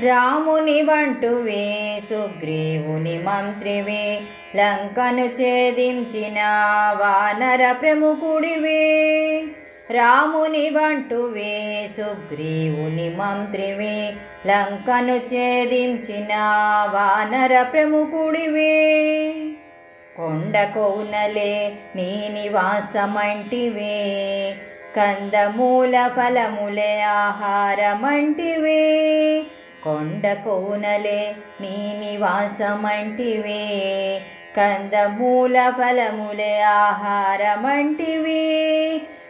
రాముని వంటువే సుగ్రీవుని మంత్రివే లంకను ఛేదించిన వానర ప్రముఖుడివే. రాముని వంటువే సుగ్రీవుని మంత్రివే లంకను ఛేదించిన వానర ప్రముఖుడివే. కొండ కోనలే నీ నివాసమంటివే కందమూల ఫలములే ఆహారమంటివే. కొండ కోనలే నీ నివాసమంటివే. కందమూల ఫలములే ఆహారమంటివే.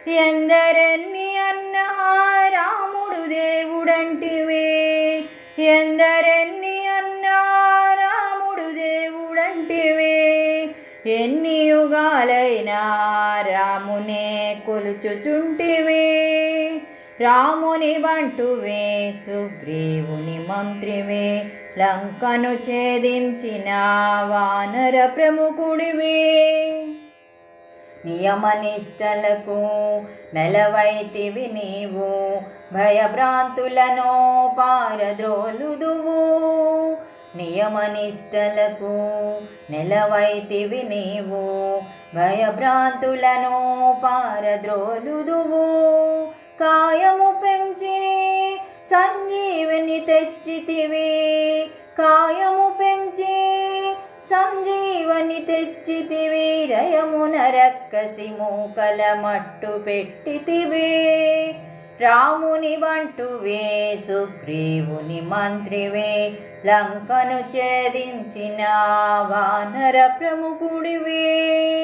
ఎందరన్ని అన్న రాముడు దేవుడంటివే. ఎందరన్ని అన్న రాముడు దేవుడంటివే. ఎన్ని యుగాలైనా రామునే కొలుచుచుంటివే. రాముని వంటువే సుగ్రీవుని మంత్రివే లంకను ఛేదించిన వానర ప్రముఖుడివే. నియమనిష్టలకు నెలవైతివి నీవు భయభ్రాంతులను పారద్రోలుదువు. నియమనిష్టలకు నెలవైతివి నీవు భయభ్రాంతులను పారద్రోలుదువు. కాయము పెంచి సంజీవిని తెచ్చితివి. కాయము పెంచి సంజీవని తెచ్చితివి. రయమున రక్కసి మూకల మట్టు పెట్టితివి. రాముని వంటువే సుగ్రీవుని మంత్రివే లంకను ఛేదించిన వానర ప్రముఖుడివే.